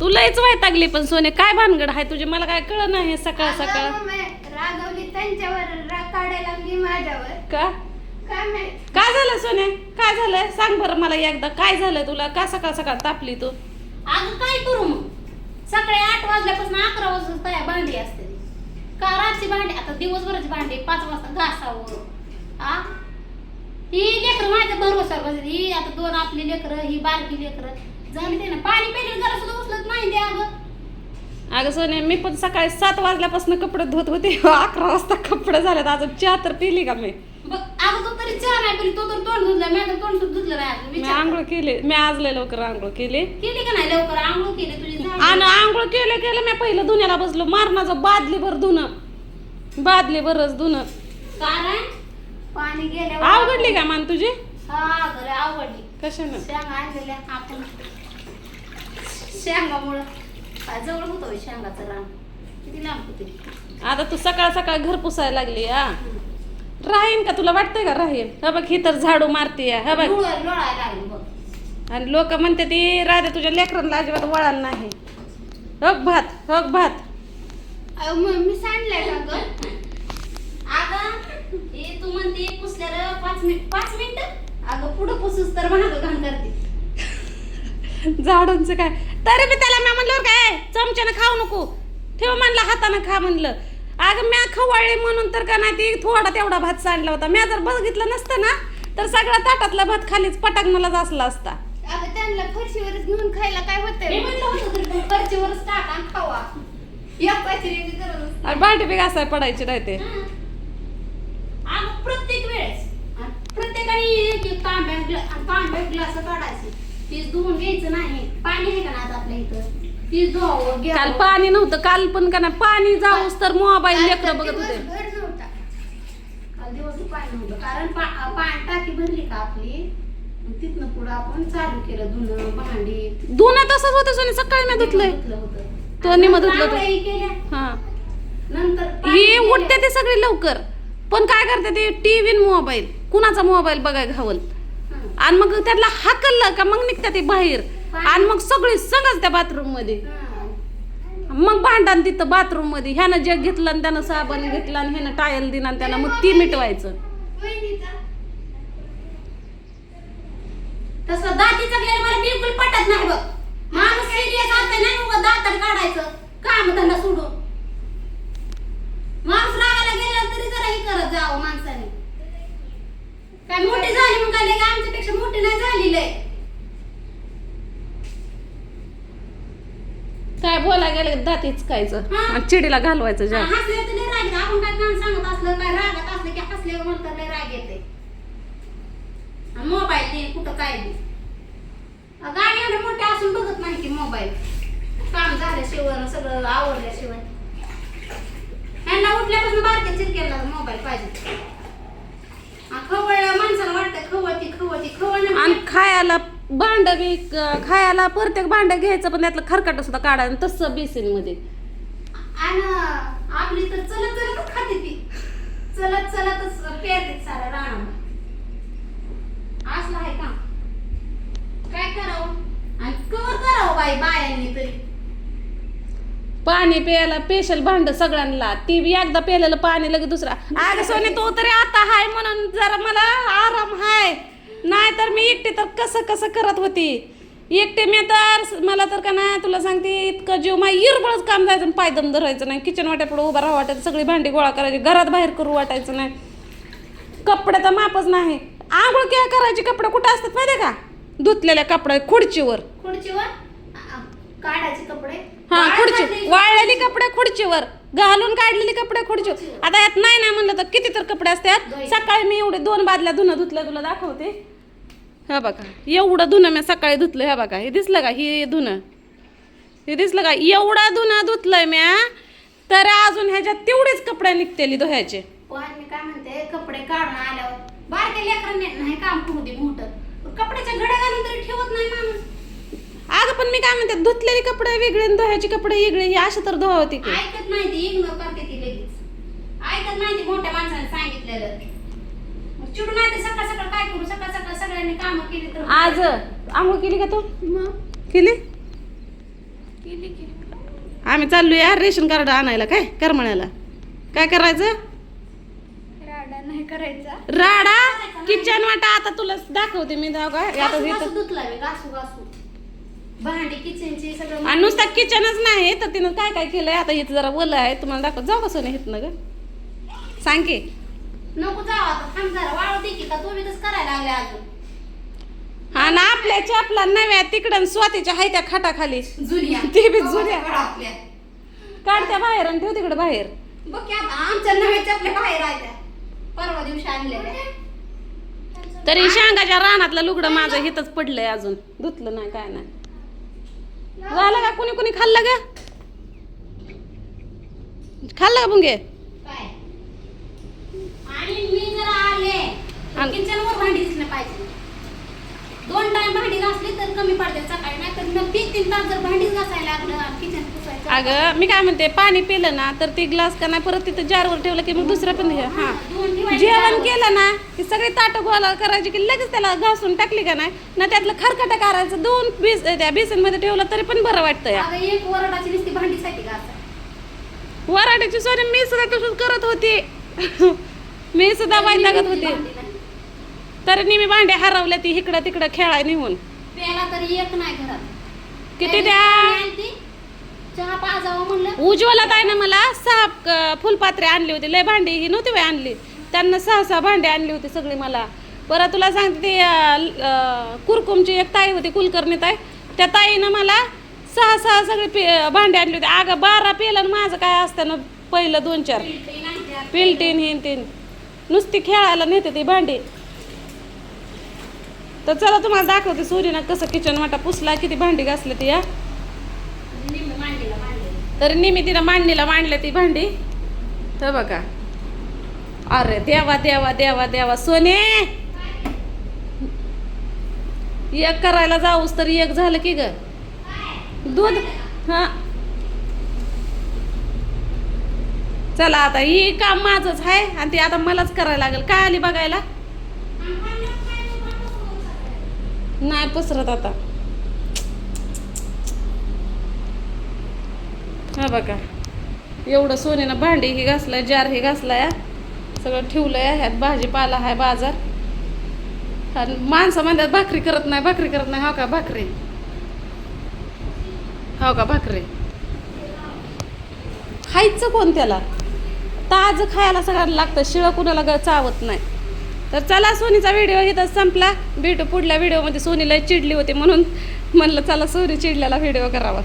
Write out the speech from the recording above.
तू लयच वैतागली पण सोने काय भानगड आहे तुझे? मला काय कळ नाही सकाळ सकाळ? रागवली त्यांच्यावर राग काढायला लागली माझ्यावर. का? काय झालं सोने? काय झालं सांग बरं मला एकदा. काय झालं तुला? का सकाळ सकाळ तापली तू? अगं काय करू मग? सकाळी आठ वाजल्यापासून अकरा वाजता तयार भांडी असते. का रातची भांडी? आता दिवसभराची भांडी पाच वाजता घासावं. आ? ही लेकरं माझ्या बसली. ही आता दोन आपली लेकरं ही बारकी लेकरं. ना पाणी जरा सुद्धा उचलत नाही ते अगं. अगं सोने मी पण सकाळी सात वाजल्यापासून कपडे धुत होते. अकरा वाजता कपडे झालेत. अजून चहा तर पिली का मी? बघ अगं तो तरी चहा नाही पिली तो तर तोंड धुतलं मी तर तोंड सुद्धा धुतलं नाही अजून. मी विचार आंघोळ केली. मी आज लय लवकर आंघोळ केली. केली का नाही लवकर? आंघोळ केली तुझी झाली. आणि आंघोळ केलं केलं मी पहिलं धुण्याला बसलो. मारणाचं बादली भर धुणं. बादली भरच धुणं. कारण? पाणी गेल्यावर अवघडली का मान तुझी? हा घरी आवडली. कशानं? शेंगा आणलेल्या आपण. शेंगामुळं काय जवळ होतं शेंगाचं रान? किती लांब होते? आता तू सकाळ सकाळ घर पुसायला लागली हा? राहीन का तुला वाटतंय का राहीन? हा बघ ही तर झाडू मारते हा बघ. लोळायला लोळायला लागली बघ. आणि लोक म्हणते ती राधे तुझ्या लेकरांना अजिबात वळण नाही. हक भात हक भात. अहो, मग मी सांडलंय का ग? अगं हे तू म्हणते पुसल्यावर पाच मिनिट पाच मिनिट? अगं पुढं पुसूस तर महाग घाण करते. झाडूंचं काय? तरी मी त्याला मी म्हणलं काय चमच्यानं खाऊ नको. ठेव म्हणलं हातानं खा म्हणलं. अगं म्या खवळली म्हणून तर का नाही ती थोडा तेवढा भात सांडला होता. म्या जर बघितलं नसतं ना तर सगळा ताटातला भात खालीच पटाकणालाच असला असता. अगं त्यांना फरशीवरच घेऊन खायला काय मी होतंय म्हणलं होतं टाका आणि खावा. या नसते. आणि बाटी बी घासाय पडायची नाही ते. प्रत्येक वेळेस प्रत्येकाने तांब्या तांब्या ग्लास काढायचे. तीच धुवून घ्यायचं नाही. पाणी आहे का ना आता आपल्या इथं? तीच धुवावं काल घ्यावं पाणी नव्हतं काल पण का नाही पाणी जाऊस तर मोबाईल लेकरं बघत होते. दिवसभर नव्हता. काल दिवस पाणी नव्हतं. कारण पा- पाणी टाकी भरली का आपली? मग तिथनं पुढं आपण चालू केलं धुणं भांडी. धुणं तसंच होतं सोनी. सकाळी मी धुतलंय. धुतलं होतं. तो निम धुतलं होतं. आंघोळी केल्या. हा. नंतर पाणी ही. उठते ते सगळे लवकर. पण काय करते ते? TV mobile. कुणाचा मोबाईल बघाय घावल हं. आणि मग त्यातला हाकललं का मग निघते ते बाहेर. आणि मग सगळी सगळंच त्या बाथरूममध्ये. मग भांडण तिथं बाथरूममध्ये. ह्यानं जग घेतलं आणि त्यानं साबण घेतला आणि ह्यानं टायल दिला आणि त्यानं मग ती मिटवायचं. तसं दाती मला बिलकुल पटत नाही बघ. माणूस सिरियस असतं नाही दातात काढायचं. काम धंदा सोडून माणूस रागाला गेला तरी जरा हे करत जावं माणसाने काय मोठी झाली मग काय लगे आमच्यापेक्षा मोठी नाही झाली लय काय बोला गेलं दात हिचकायचं हा. आणि चिडीला घालवायचं जा हसले तर लय राग येते. आपण काय काम सांगत असलं काय रागात असलं की हसल्यावर म्हणतात लय राग येते. मोबाईल दे कुठं काय दे. गाडी एवढे मोठे असून बघत नाही की मोबाईल काम झाल्याशिवाय सगळं आवडल्याशिवाय यांना उठल्यापासून बारक्या चिरक्याला मोबाईल पाहिजे. खवळ माणसाला वाटतं खवळती खवळती खवळ आणि खायला भांड बी खायला प्रत्येक भांड घ्यायचं पण त्यातलं खरकट सुद्धा काढायचं तसं बेसिनमध्ये. आपली तर चलत चलतच खाते ती. चलत चलतच पेरते साऱ्या राणा असलं आहे का? काय करावं? आणि कवर करावं बाई बायांनी तरी? पाणी प्यायला स्पेशल भांड सगळ्यांना. ती बी एकदा प्यायलेलं पाणी लगे दुसरा. अगं सोने तो तरी आता हाय म्हणून जरा मला आराम हाय. नाही तर मी एकटी तर कसं कसं करत होती? एकटे मी तर मला तर का नाही तुला सांगते इतकं जीव माय इरबळच काम जायचं पायदम धरायचं नाही. किचन वाट्यापुढे उभं राहा वाटायचं सगळी भांडी गोळा करायची घरात बाहेर करू वाटायचं नाही. कपडे तर मापच नाही. आंघोळ काय करायची? कपडे कुठं असतात माहिती का? धुतलेल्या कपडे खुर्चीवर. आ, काढायचे कपडे? हा खुर्ची घातले- वाळलेली कपडे खुर्चीवर. घालून काढलेले कपडे खुडचे आता यात नाही नाही म्हणलं तर किती तर कपडे असतात. सकाळी मी एवढे दोन बादल्या धुणं धुतलं तुला दाखवते. हा बघा एवढं धुणं मी सकाळी धुतलं ह्या बघा. हे दिसलं का? हे धुणं. हे दिसलं का? एवढं धुणं धुतलंय म्या तर अजून ह्याच्यात तेवढेच कपडे निघतेली धुयाचे मी काय म्हणते? कपडे काढून आल्यावर बारके लेकरांनी नाही काम करू दे मोठं. कपड्याच्या घड्या घालून तरी ठेवत नाही माणूस. अगं पण मी काय म्हणते धुतलेले कपडे वेगळे आणि धुयाचे कपडे वेगळे हे अशा तर धुवावती की ऐकत नाही ती इग्नोर करते ती लगेच. ऐकत नाही ती मोठ्या माणसाने सांगितलेलं. मग चिडून नाही तर सकाळ सकाळ काय करू? सकाळ सकाळ सगळ्यांनी कामं केली तर आज आंघोळ केली का तू? मग? केली? आम्ही चाललोय रेशन कार्ड आणायला काय? करमण्याला काय करायचं? राडा नाही करायचा. राडा? किचन वाटा आता तुला दाखवते मी जाऊ का आता इथं घासू घासू. भांडी किचनची सगळं आणि नुसतं किचनच नाही तर तिनं काय काय केलंय? आता इथं जरा ओलं आहे तुम्हाला दाखव जाऊ कसं नाही इथनं ग? सांग की. नको जाऊ आता थांब जरा वाळू दे की? का तुम्ही तसं करायला लागले अजून. हा ना आपल्या चपला नव्या तिकडं स्वातीच्या हाय त्या खाटाखाली. जुन्या. ते बी जुन्या. आपल्या. काढ त्या बाहेर आणि ठेव तिकडे बाहेर. बघ की आता आमच्या नव्या चपल्या बाहेर आहेत परवा दिवशी आणलेल्या तरी शेंगाच्या रानातलं लुगडं माझं हिथंच पडलंय अजून. धुतलं नाही काय नाही. झालं का? कुणी कुणी खाल्लं का खाल्लं का काय? आणि मी जर आले आणि- किचन वर भांडी दिसलं पाहिजे. दोन टाइम भांडी घासली तर कमी पडते सकाळी. नाही तर तीन तीन तास जर भांडी घासायला लागलं आणि किचन पुसायचं अगं मी काय म्हणते पाणी पिलं ना तर ती ग्लास का नाही परत तिथं जारवर ठेवलं की मग दुसरं पण हे जेवण. केलं ना की सगळी ताटं गोळा करायची की लगेच त्याला घासून टाकली का नाही ना त्यातलं खरकट करायचं दोन बीस त्या बेसनमध्ये ठेवलं तरी पण बरं वाटतं या. वराड्याची सोनी मी सुद्धा तसंच करत होती. मी सुद्धा वैतागत होते. तर मी भांडे हरवल्या ती इकडं तिकडं खेळाय निघून प्यायला तरी एक नाही घरात. किती त्या द्या दिवशी आणली, चहा पाजावं म्हणलं उज्ज्वला ताईनं मला सहा क- फुलपात्रे आणली होती लय भांडी ही नव्हती बाई आणली. त्यांना सहा सहा भांडी आणली होती सगळी मला. परत तुला सांगते ती कुरकुमची एक ताई होती कुलकर्णी ताई. त्या ताईनं मला सहा सहा सगळी पे भांडी आणली होती. अगं बारा पेलं आणि माझं काय असतं ना पहिलं दोन चार. पिलटीन हिन तीन नुसती खेळायला नेते ती भांडी. तर चला तुम्हाला दाखवते सूर्यनं कसं किचन वाटा पुसला किती भांडी घासली ती या तर नेहमी तिनं मांडणीला मांडले ती भांडी. तर बघा. अरे देवा देवा देवा देवा सोने! एक करायला जाऊस तर एक झालं की ग. दूध हा. चला आता ही काम माझंच आहे आणि ते आता मलाच करायला लागेल. काय आली बघायला? नाही पसरत आता. हा बघा. एवढं सोनेनं भांडी हे घासलं जार घासला घासलाय सगळं ठेवलंय ह्यात भाजीपाला आहे बाजार. आणि माणसं म्हणतात भाकरी करत नाही भाकरी करत नाही. हो का भाकरी? हो का भाकरी? खायचं कोण त्याला? ताज खायला सगळ्यांना लागतं शिळं कुणाला ग- चावत नाही. तर चला सोनीचा व्हिडिओ इथं संपला. भेटू पुढल्या व्हिडिओमध्ये सोनीला चिडली होती म्हणून म्हणलं चला सोनी चिडल्याला व्हिडिओ करावा.